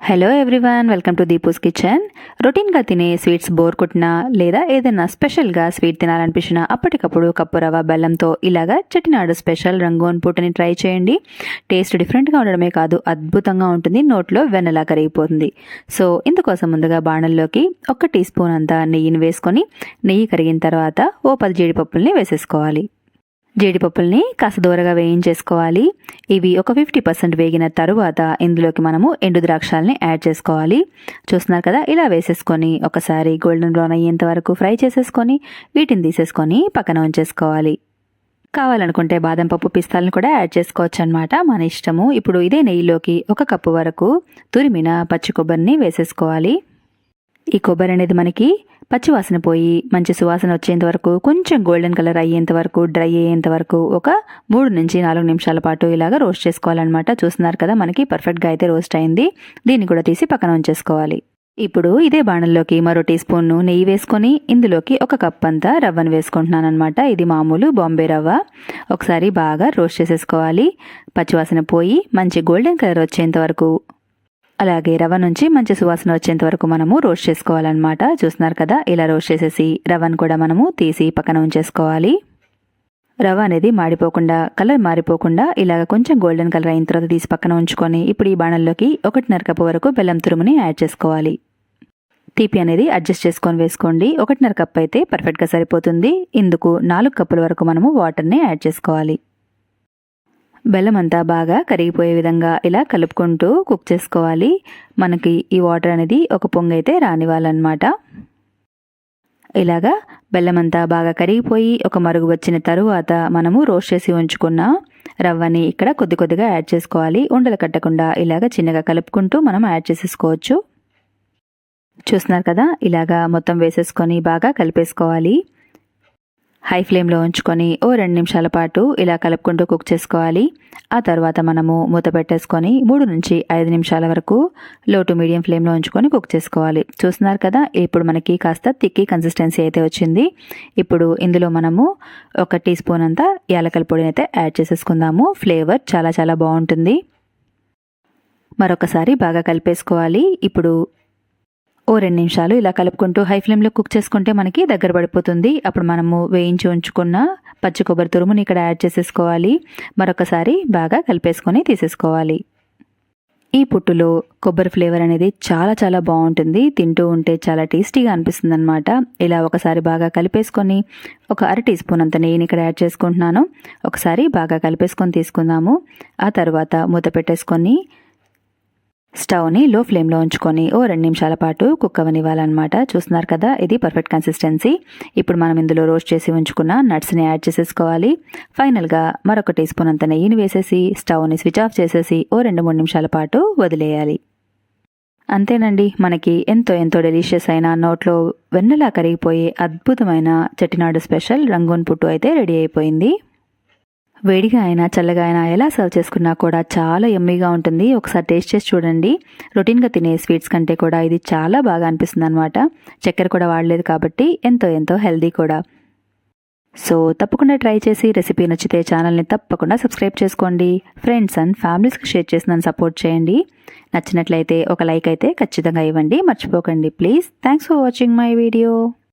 Hello everyone welcome to Deepu's kitchen రొటీన్గా తినే sweets bore కొట్టినా లేదా ఏదైనా స్పెషల్గా స్వీట్ తినాలనిపించినా అప్పటికప్పుడు కప్పు రవ్వ బెల్లంతో ఇలాగా చెట్టినాడు స్పెషల్ రంగోన్ పూటని ట్రై చేయండి. టేస్ట్ డిఫరెంట్గా ఉండడమే కాదు అద్భుతంగా ఉంటుంది నోట్లో వెన్నలా కరిగిపోతుంది. సో ఇందుకోసం ముందుగా బాణల్లోకి ఒక టీ స్పూన్ అంతా నెయ్యిని వేసుకొని నెయ్యి కరిగిన తర్వాత ఓ పది జీడిపప్పుల్ని వేసేసుకోవాలి. జీడిపప్పుల్ని కాస్త దూరగా వేయించేసుకోవాలి. ఇవి ఒక ఫిఫ్టీ పర్సెంట్ వేగిన తరువాత ఇందులోకి మనము ఎండు ద్రాక్షాలని యాడ్ చేసుకోవాలి. చూస్తున్నారు కదా ఇలా వేసేసుకొని ఒకసారి గోల్డెన్ బ్రౌన్ అయ్యేంత వరకు ఫ్రై చేసేసుకొని వీటిని తీసేసుకొని పక్కన ఉంచేసుకోవాలి. కావాలనుకుంటే బాదం పప్పు పిస్తాలను కూడా యాడ్ చేసుకోవచ్చు అనమాట మన ఇష్టము. ఇప్పుడు ఇదే నెయ్యిలోకి ఒక కప్పు వరకు తురిమిన పచ్చి కొబ్బరిని వేసేసుకోవాలి. ఈ కొబ్బరి అనేది మనకి పచ్చివాసన పోయి మంచి సువాసన వచ్చేంత వరకు కొంచెం గోల్డెన్ కలర్ అయ్యేంత వరకు డ్రై అయ్యేంత వరకు ఒక మూడు నుంచి నాలుగు నిమిషాల పాటు ఇలాగ రోస్ట్ చేసుకోవాలన్నమాట. చూస్తున్నారు కదా మనకి పర్ఫెక్ట్గా అయితే రోస్ట్ అయింది. దీన్ని కూడా తీసి పక్కన ఉంచేసుకోవాలి. ఇప్పుడు ఇదే బాణంలోకి మరో టీ స్పూన్ నెయ్యి వేసుకొని ఇందులోకి ఒక కప్ అంతా రవ్వను వేసుకుంటున్నాను అనమాట ఇది మామూలు బాంబే రవ్వ. ఒకసారి బాగా రోస్ట్ చేసేసుకోవాలి. పచ్చివాసన పోయి మంచి గోల్డెన్ కలర్ వచ్చేంత వరకు అలాగే రవ్వ నుంచి మంచి సువాసన వచ్చేంత వరకు మనము రోస్ట్ చేసుకోవాలన్నమాట. చూస్తున్నారు కదా ఇలా రోస్ట్ చేసేసి రవ్వను కూడా మనము తీసి పక్కన ఉంచేసుకోవాలి. రవ అనేది మాడిపోకుండా కలర్ మారిపోకుండా ఇలాగ కొంచెం గోల్డెన్ కలర్ అయిన తర్వాత తీసి పక్కన ఉంచుకొని ఇప్పుడు ఈ బాణంలోకి ఒకటిన్నర కప్పు వరకు బెల్లం తురుముని యాడ్ చేసుకోవాలి. తీపి అనేది అడ్జస్ట్ చేసుకొని వేసుకోండి. ఒకటిన్నర కప్ అయితే పర్ఫెక్ట్గా సరిపోతుంది. ఇందుకు నాలుగు కప్పుల వరకు మనము వాటర్ని యాడ్ చేసుకోవాలి. బెల్లం అంతా బాగా కరిగిపోయే విధంగా ఇలా కలుపుకుంటూ కుక్ చేసుకోవాలి. మనకి ఈ వాటర్ అనేది ఒక పొంగు అయితే రానివ్వాలన్నమాట. ఇలాగా బెల్లం అంతా బాగా కరిగిపోయి ఒక మరుగు వచ్చిన తరువాత మనము రోస్ట్ చేసి ఉంచుకున్న రవ్వని ఇక్కడ కొద్ది కొద్దిగా యాడ్ చేసుకోవాలి. ఉండలు కట్టకుండా ఇలాగ చిన్నగా కలుపుకుంటూ మనం యాడ్ చేసేసుకోవచ్చు. చూస్తున్నారు కదా? ఇలాగా మొత్తం వేసేసుకొని బాగా కలిపేసుకోవాలి. హై ఫ్లేమ్లో ఉంచుకొని ఓ రెండు నిమిషాల పాటు ఇలా కలుపుకుంటూ కుక్ చేసుకోవాలి. ఆ తర్వాత మనము మూత పెట్టేసుకొని మూడు నుంచి ఐదు నిమిషాల వరకు లో టు మీడియం ఫ్లేమ్లో ఉంచుకొని కుక్ చేసుకోవాలి. చూస్తున్నారు కదా ఇప్పుడు మనకి కాస్త తిక్కి కన్సిస్టెన్సీ అయితే వచ్చింది. ఇప్పుడు ఇందులో మనము ఒక టీ స్పూన్ అంతా యాలకల పొడిని అయితే యాడ్ చేసేసుకుందాము. ఫ్లేవర్ చాలా చాలా బాగుంటుంది. మరొకసారి బాగా కలిపేసుకోవాలి. ఇప్పుడు ఓ రెండు నిమిషాలు ఇలా కలుపుకుంటూ హై ఫ్లేమ్లో కుక్ చేసుకుంటే మనకి దగ్గర పడిపోతుంది. అప్పుడు మనము వేయించి ఉంచుకున్న పచ్చి కొబ్బరి తురుముని ఇక్కడ యాడ్ చేసేసుకోవాలి. మరొకసారి బాగా కలిపేసుకొని తీసేసుకోవాలి. ఈ పుట్టులో కొబ్బరి ఫ్లేవర్ అనేది చాలా చాలా బాగుంటుంది. తింటూ ఉంటే చాలా టేస్టీగా అనిపిస్తుంది అనమాట ఇలా ఒకసారి బాగా కలిపేసుకొని ఒక అర టీ స్పూన్ అంత నెయ్యిని ఇక్కడ యాడ్ చేసుకుంటున్నాను. ఒకసారి బాగా కలిపేసుకొని తీసుకుందాము. ఆ తర్వాత మూత పెట్టేసుకొని స్టవ్ని లో ఫ్లేమ్లో ఉంచుకొని ఓ రెండు నిమిషాల పాటు కుక్ అవనివ్వాలన్నమాట. చూస్తున్నారు కదా ఇది పర్ఫెక్ట్ కన్సిస్టెన్సీ ఇప్పుడు మనం ఇందులో రోస్ట్ చేసి ఉంచుకున్న నట్స్ని యాడ్ చేసేసుకోవాలి. ఫైనల్గా మరొక టీ స్పూన్ అంత నెయ్యిని వేసేసి స్టవ్ని స్విచ్ ఆఫ్ చేసేసి ఓ రెండు మూడు నిమిషాల పాటు వదిలేయాలి. అంతేనండి మనకి ఎంతో ఎంతో డెలిషియస్ అయిన నోట్లో వెన్నెలా కరిగిపోయే అద్భుతమైన చెట్టినాడు స్పెషల్ రంగూన్ పుట్టు అయితే రెడీ అయిపోయింది. వేడిగా అయినా చల్లగా అయినా ఎలా సర్వ్ చేసుకున్నా కూడా చాలా ఎమ్మీగా ఉంటుంది. ఒకసారి టేస్ట్ చేసి చూడండి. రొటీన్గా తినే స్వీట్స్ కంటే కూడా ఇది చాలా బాగా అనిపిస్తుంది అనమాట చక్కెర కూడా వాడలేదు కాబట్టి ఎంతో ఎంతో హెల్దీ కూడా. సో తప్పకుండా ట్రై చేసి రెసిపీ నచ్చితే ఛానల్ని తప్పకుండా సబ్స్క్రైబ్ చేసుకోండి. ఫ్రెండ్స్ అండ్ ఫ్యామిలీస్కి షేర్ చేసి నన్ను సపోర్ట్ చేయండి. నచ్చినట్లయితే ఒక లైక్ అయితే ఖచ్చితంగా ఇవ్వండి. మర్చిపోకండి. Please thanks for watching my video